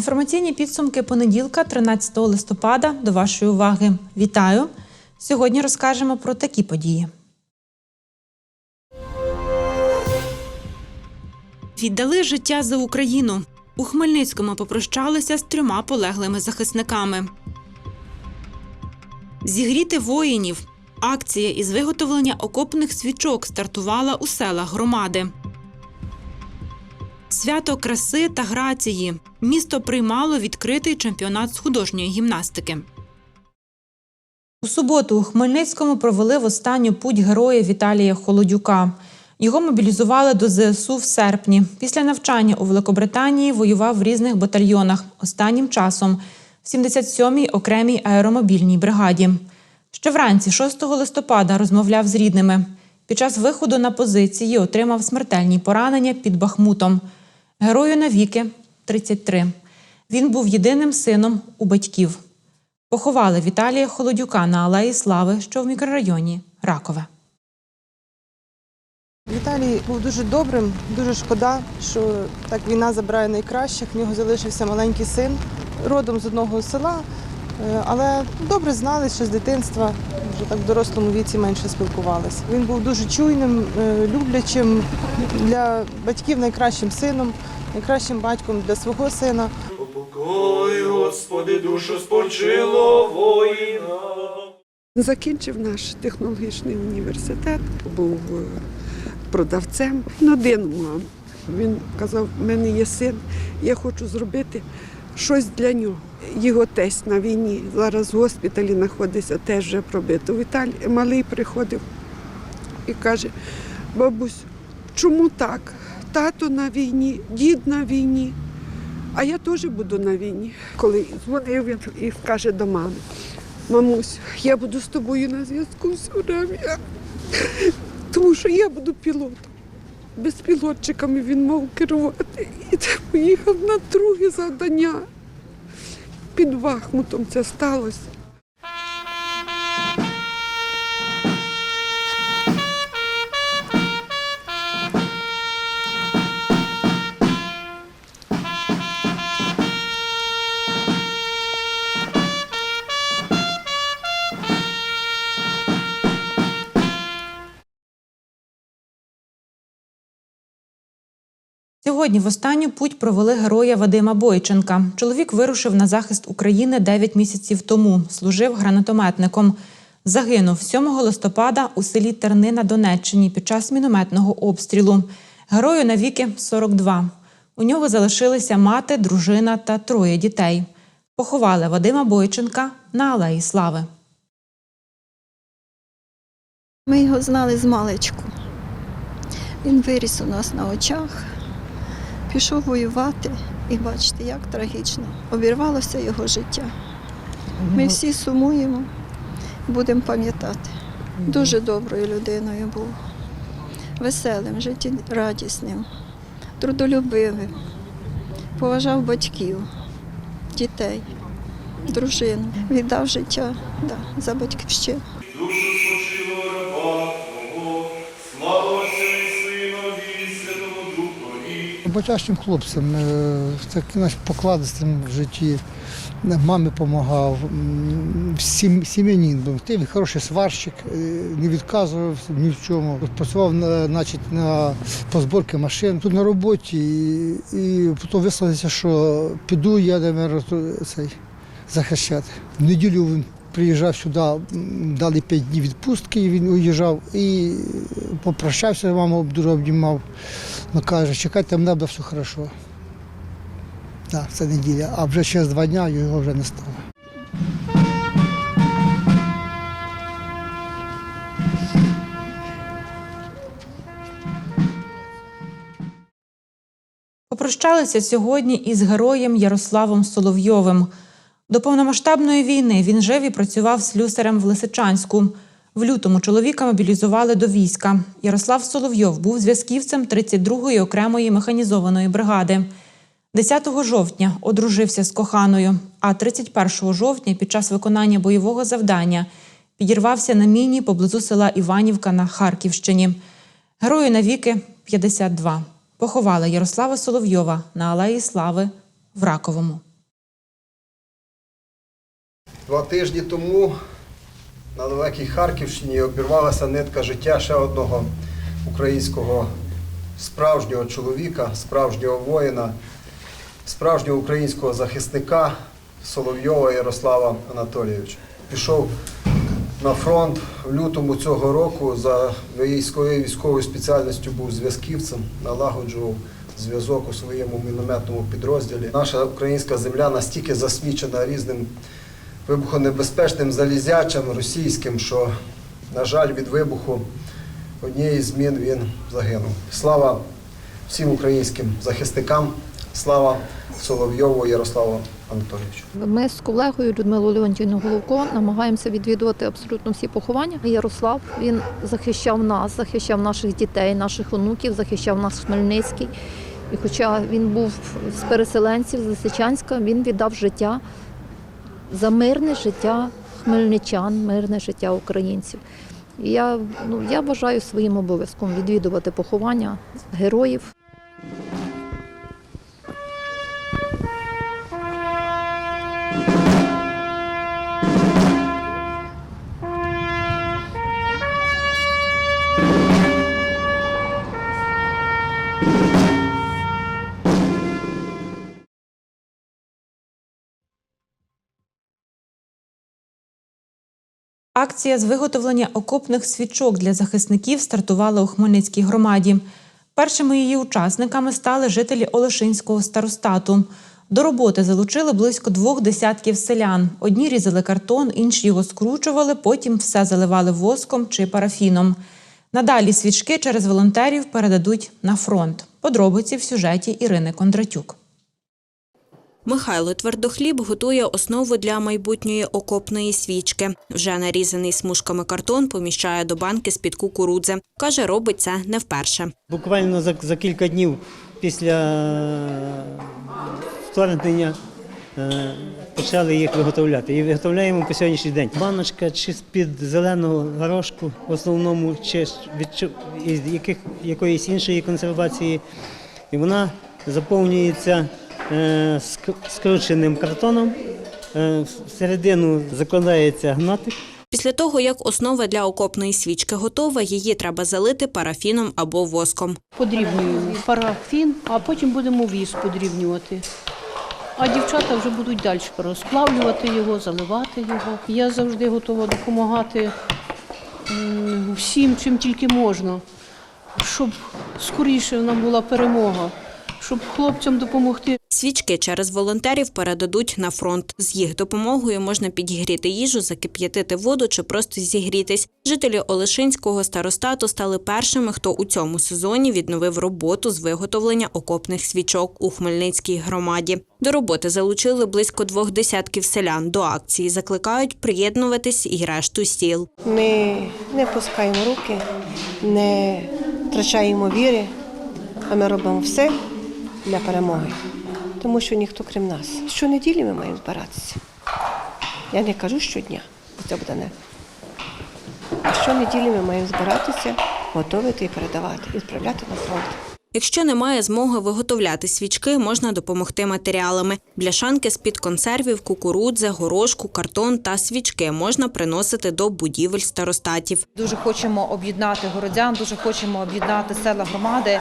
Інформаційні підсумки понеділка, 13 листопада, до вашої уваги. Вітаю! Сьогодні розкажемо про такі події. Віддали життя за Україну. У Хмельницькому попрощалися з трьома полеглими захисниками. Зігріти воїнів. Акція із виготовлення окопних свічок стартувала у селах громади. Свято краси та грації. Місто приймало відкритий чемпіонат з художньої гімнастики. У суботу у Хмельницькому провели в останню путь героя Віталія Холодюка. Його мобілізували до ЗСУ в серпні. Після навчання у Великобританії воював в різних батальйонах. Останнім часом в 77-й окремій аеромобільній бригаді. Ще вранці, 6 листопада, розмовляв з рідними. Під час виходу на позиції отримав смертельні поранення під Бахмутом. Герою навіки 33. Він був єдиним сином у батьків. Поховали Віталія Холодюка на Алеї Слави, що в мікрорайоні Ракове. Віталій був дуже добрим, дуже шкода, що так війна забирає найкращих. В нього залишився маленький син, родом з одного села, е, але добре знали ще з дитинства, вже так в дорослому віці менше спілкувалися. Він був дуже чуйним, е, люблячим для батьків найкращим сином, найкращим батьком для свого сина. Господи, душу спочило воїна. Закінчив наш технологічний університет, був е, продавцем. Один мав. Він казав, в мене є син, я хочу зробити щось для нього. Його тесть на війні зараз в госпіталі знаходиться, теж вже пробито. Віталій малий приходив і каже: бабусь, чому так? Тато на війні, дід на війні, а я теж буду на війні. Коли дзвонив він і каже до мами. Мамусь, я буду з тобою на зв'язку все время, тому що я буду пілотом. Безпілотчиками він мав керувати. І поїхав на друге завдання. Під Бахмутом це сталося. Сьогодні в останню путь провели героя Вадима Бойченка. Чоловік вирушив на захист України 9 місяців тому. Служив гранатометником. Загинув 7 листопада у селі Терни на Донеччині під час мінометного обстрілу. Герою навіки 42. У нього залишилися мати, дружина та троє дітей. Поховали Вадима Бойченка на Алеї Слави. Ми його знали з маличку. Він виріс у нас на очах, пішов воювати і бачите, як трагічно обірвалося його життя. Ми всі сумуємо, будемо пам'ятати. Дуже доброю людиною був, веселим, життєрадісним, трудолюбивим, поважав батьків, дітей, дружину, віддав життя да, за батьківщину. Роботящим хлопцем, е, таким покладистим в житті. Мамі допомагав, сім, сім'янин був. Ти хороший сварщик, е, не відказувався ні в чому. Працював на, значить, на, по зборці машин тут на роботі і, і потім висловився, що піду я, наверное, цей, захищати. В неділю він приїжджав сюди, дали п'ять днів відпустки, і він уїжджав і попрощався, маму дуже обнімав. Ну каже, чекайте, мене буде все хорошо. Так, це неділя. А вже через два дні його вже не стало. Попрощалися сьогодні із героєм Ярославом Соловйовим. До повномасштабної війни він жив і працював слюсарем в Лисичанську. В лютому чоловіка мобілізували до війська. Ярослав Соловйов був зв'язківцем 32-ї окремої механізованої бригади. 10 жовтня одружився з коханою, а 31 жовтня під час виконання бойового завдання підірвався на міні поблизу села Іванівка на Харківщині. Герою навіки 52. Поховали Ярослава Соловйова на Алеї Слави в Раковому. Два тижні тому на далекій Харківщині обірвалася нитка життя ще одного українського справжнього чоловіка, справжнього воїна, справжнього українського захисника Соловйова Ярослава Анатолійовича. Пішов на фронт в лютому цього року за своєю військовою спеціальністю був зв'язківцем, налагоджував зв'язок у своєму мінометному підрозділі. Наша українська земля настільки засмічена різним вибухонебезпечним залізячим російським, що, на жаль, від вибуху однієї з мін він загинув. Слава всім українським захисникам, слава Соловйову Ярославу Анатолійовичу. Ми з колегою Людмилою Леонтівною Головко намагаємося відвідувати абсолютно всі поховання. Ярослав він захищав нас, захищав наших дітей, наших онуків, захищав нас Хмельницький. І хоча він був з переселенців з Лисичанська, він віддав життя за мирне життя хмельничан, мирне життя українців. І я, ну, я вважаю своїм обов'язком відвідувати поховання героїв. Акція з виготовлення окопних свічок для захисників стартувала у Хмельницькій громаді. Першими її учасниками стали жителі Олешинського старостату. До роботи залучили близько двох десятків селян. Одні різали картон, інші його скручували, потім все заливали воском чи парафіном. Надалі свічки через волонтерів передадуть на фронт. Подробиці в сюжеті Ірини Кондратюк. Михайло Твердохліб готує основу для майбутньої окопної свічки. Вже нарізаний смужками картон поміщає до банки з-під кукурудзи. Каже, робить це не вперше. Буквально за, за кілька днів після вторгнення е, почали їх виготовляти. І виготовляємо по сьогоднішній день. Баночка чи з-під зеленого горошку, в основному, чи від яких, якоїсь іншої консервації. І вона заповнюється е, ск- скрученим картоном. Е, всередину закладається гнатик. Після того, як основа для окопної свічки готова, її треба залити парафіном або воском. Подрібнюємо парафін, а потім будемо віз подрібнювати. А дівчата вже будуть далі розплавлювати його, заливати його. Я завжди готова допомагати всім, чим тільки можна, щоб скоріше нам була перемога, щоб хлопцям допомогти. Свічки через волонтерів передадуть на фронт. З їх допомогою можна підігріти їжу, закип'ятити воду чи просто зігрітись. Жителі Олешинського старостату стали першими, хто у цьому сезоні відновив роботу з виготовлення окопних свічок у Хмельницькій громаді. До роботи залучили близько двох десятків селян. До акції закликають приєднуватись і решту сіл. Ми не пускаємо руки, не втрачаємо віри, а ми робимо все для перемоги. Тому що ніхто крім нас. Щонеділі ми маємо збиратися. Я не кажу щодня, бо це буде не. А щонеділі ми маємо збиратися, готувати і передавати, і відправляти на фронт. Якщо немає змоги виготовляти свічки, можна допомогти матеріалами. Бляшанки з-під консервів, кукурудзи, горошку, картон та свічки можна приносити до будівель старостатів. Дуже хочемо об'єднати городян, дуже хочемо об'єднати села громади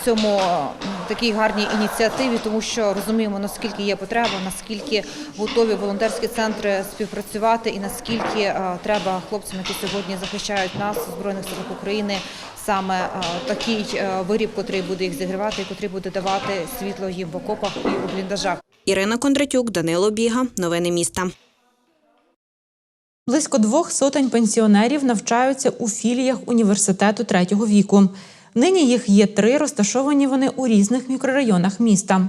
в цьому е, такій гарній ініціативі, тому що розуміємо наскільки є потреба, наскільки готові волонтерські центри співпрацювати, і наскільки е, треба хлопцям, які сьогодні захищають нас збройних силах України, саме е, такий виріб, котрий буде їх зігрівати, і котрий буде давати світло їм в окопах і у бліндажах. Ірина Кондратюк, Данило Біга. Новини міста. Близько двох сотень пенсіонерів навчаються у філіях університету третього віку. Нині їх є три, розташовані вони у різних мікрорайонах міста.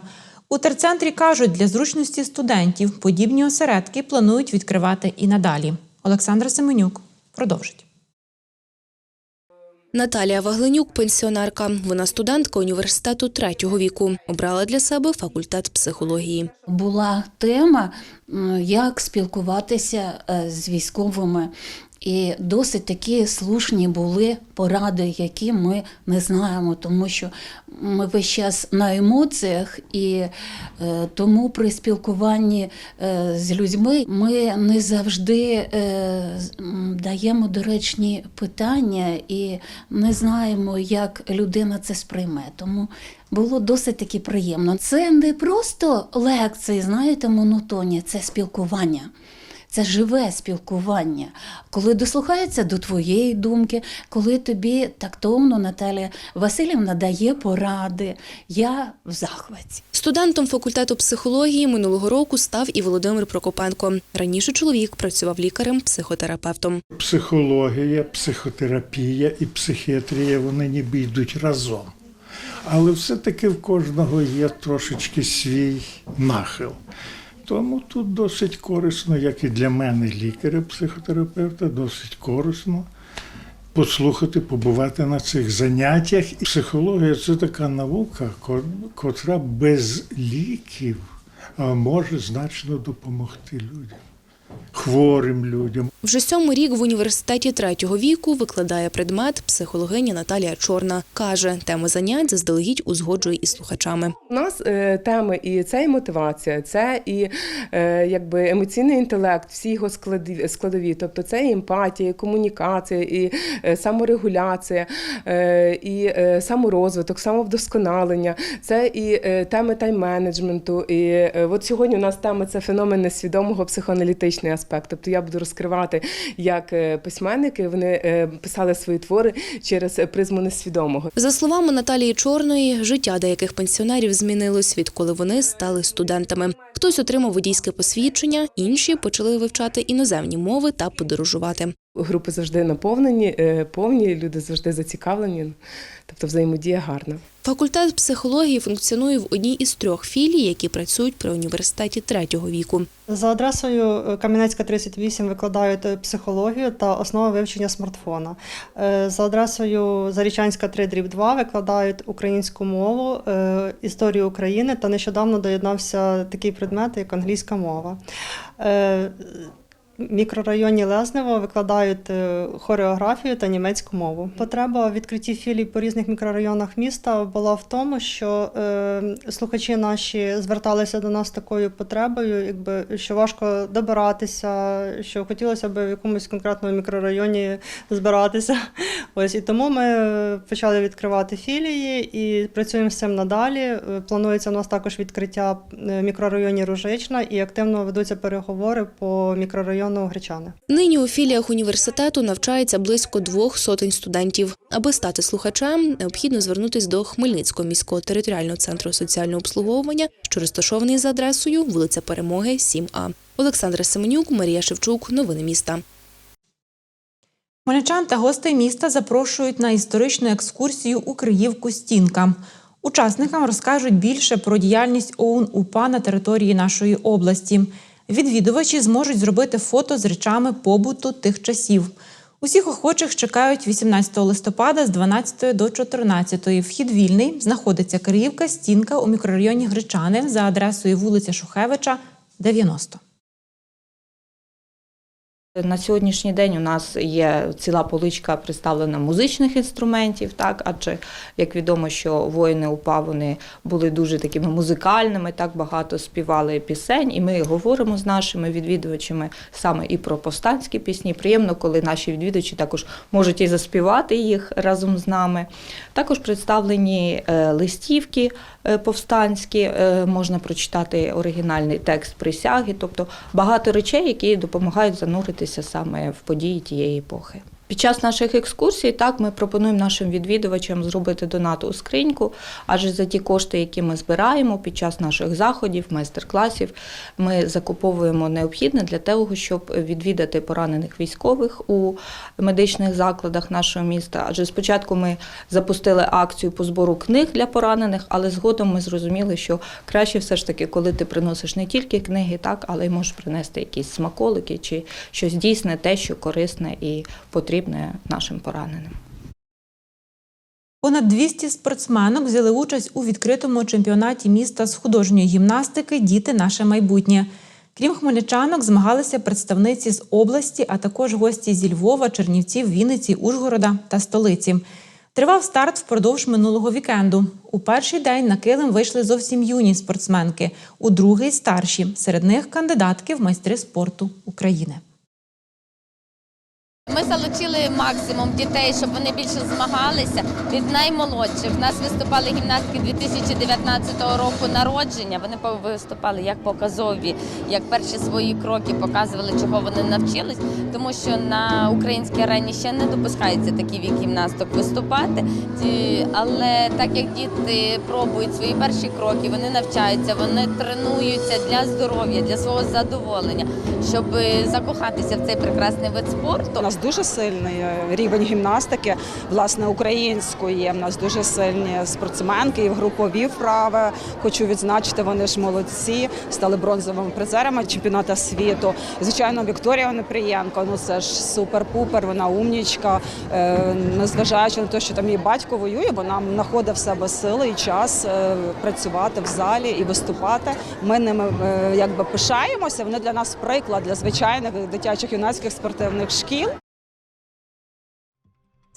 У терцентрі кажуть, для зручності студентів подібні осередки планують відкривати і надалі. Олександра Семенюк продовжить. Наталія Вагленюк – пенсіонерка. Вона студентка університету третього віку. Обрала для себе факультет психології. була тема, як спілкуватися е, з військовими. І досить такі слушні були поради, які ми не знаємо, тому що ми весь час на емоціях, і е, тому при спілкуванні е, з людьми ми не завжди е, даємо доречні питання і не знаємо, як людина це сприйме. Тому було досить таки приємно. Це не просто лекції, знаєте, монотонні, це спілкування. Це живе спілкування, коли дослухається до твоєї думки, коли тобі тактовно Наталія Васильівна дає поради. Я в захваті. Студентом факультету психології минулого року став і Володимир Прокопенко. Раніше чоловік працював лікарем-психотерапевтом. Психологія, психотерапія і психіатрія вони ніби йдуть разом. Але все-таки в кожного є трошечки свій нахил. Тому тут досить корисно, як і для мене, лікаря-психотерапевта, досить корисно послухати, побувати на цих заняттях. І Психологія це така наука, ко- котра без ліків може значно допомогти людям, хворим людям. Вже сьомий рік в університеті третього віку викладає предмет психологиня Наталія Чорна. Каже, теми занять заздалегідь узгоджує із слухачами. У нас е, теми і це і мотивація, це і е, якби емоційний інтелект, всі його складові, складові. Тобто це і емпатія, і комунікація, і е, саморегуляція, е, і е, саморозвиток, самовдосконалення, це і е, теми тайм-менеджменту. І е, от сьогодні у нас тема це феномен несвідомого психоаналітичний аспект. Тобто я буду розкривати, як е, письменники вони е, писали свої твори через призму несвідомого. За словами Наталії Чорної, життя деяких пенсіонерів змінилось, відколи вони стали студентами. Хтось отримав водійське посвідчення, інші почали вивчати іноземні мови та подорожувати. Групи завжди наповнені, е, повні, люди завжди зацікавлені. Тобто взаємодія гарна. Факультет психології функціонує в одній із трьох філій, які працюють при університеті третього віку. За адресою е, Кам'янецька 38 викладають е, психологію та основи вивчення смартфона. Е, За адресою Зарічанська 3 дріб 2 викладають українську мову, історію України та нещодавно доєднався такий предмет, як англійська мова. Мікрорайоні Лезнево викладають е, хореографію та німецьку мову. Потреба в відкритті філій по різних мікрорайонах міста була в тому, що е, слухачі наші зверталися до нас з такою потребою, якби що важко добиратися, що хотілося б в якомусь конкретному мікрорайоні збиратися. Ось і тому ми почали відкривати філії і працюємо з цим надалі. Е, Планується у нас також відкриття в мікрорайоні Ружична і активно ведуться переговори по мікрорайону Гречани. Нині у філіях університету навчається близько двох сотень студентів. Аби стати слухачем, необхідно звернутися до Хмельницького міського територіального центру соціального обслуговування, що розташований за адресою вулиця Перемоги, 7А. Олександра Семенюк, Марія Шевчук. Новини міста. Хмельничан та гостей міста запрошують на історичну екскурсію у Криївку Стінка. Учасникам розкажуть більше про діяльність ОУН УПА на території нашої області. Відвідувачі зможуть зробити фото з речами побуту тих часів. Усіх охочих чекають 18 листопада з 12 до 14. Вхід вільний. Знаходиться Криївка Стінка у мікрорайоні Гречани за адресою вулиця Шухевича, 90. На сьогоднішній день у нас є ціла поличка представлена музичних інструментів, так адже як відомо, що воїни УПА вони були дуже такими музикальними, так багато співали пісень, і ми говоримо з нашими відвідувачами саме і про повстанські пісні. Приємно, коли наші відвідувачі також можуть і заспівати їх разом з нами. Також представлені е, листівки е, повстанські, е, можна прочитати оригінальний текст присяги, тобто багато речей, які допомагають зануритися саме в події тієї епохи. Під час наших екскурсій так ми пропонуємо нашим відвідувачам зробити донат у скриньку, адже за ті кошти, які ми збираємо під час наших заходів, майстер-класів, ми закуповуємо необхідне для того, щоб відвідати поранених військових у медичних закладах нашого міста. Адже спочатку ми запустили акцію по збору книг для поранених, але згодом ми зрозуміли, що краще все ж таки, коли ти приносиш не тільки книги, так, але й можеш принести якісь смаколики чи щось дійсне, те, що корисне і потрібне нашим пораненим. Понад 200 спортсменок взяли участь у відкритому чемпіонаті міста з художньої гімнастики Діти наше майбутнє. Крім хмельничанок, змагалися представниці з області, а також гості зі Львова, Чернівців, Вінниці, Ужгорода та столиці. Тривав старт впродовж минулого вікенду. У перший день на килим вийшли зовсім юні спортсменки, у другий старші. Серед них кандидатки в майстри спорту України. Ми залучили максимум дітей, щоб вони більше змагалися. Від наймолодших У нас виступали гімнастки 2019 року народження. Вони виступали як показові, як перші свої кроки показували, чого вони навчились, тому що на українській арені ще не допускається такий вік гімнасток виступати. Але так як діти пробують свої перші кроки, вони навчаються, вони тренуються для здоров'я, для свого задоволення, щоб закохатися в цей прекрасний вид спорту. Дуже сильний е, рівень гімнастики, власне, української. У нас дуже сильні спортсменки і в групові вправи. Хочу відзначити, вони ж молодці, стали бронзовими призерами чемпіонату світу. Звичайно, Вікторія Онепрієнко, ну це ж супер-пупер, вона умнічка. Е, Незважаючи на те, що там її батько воює, вона знаходить в себе сили і час е, працювати в залі і виступати. Ми ними якби пишаємося. Вони для нас приклад для звичайних дитячих юнацьких спортивних шкіл.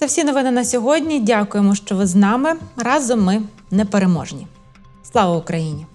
Це всі новини на сьогодні. Дякуємо, що ви з нами. Разом ми непереможні. Слава Україні!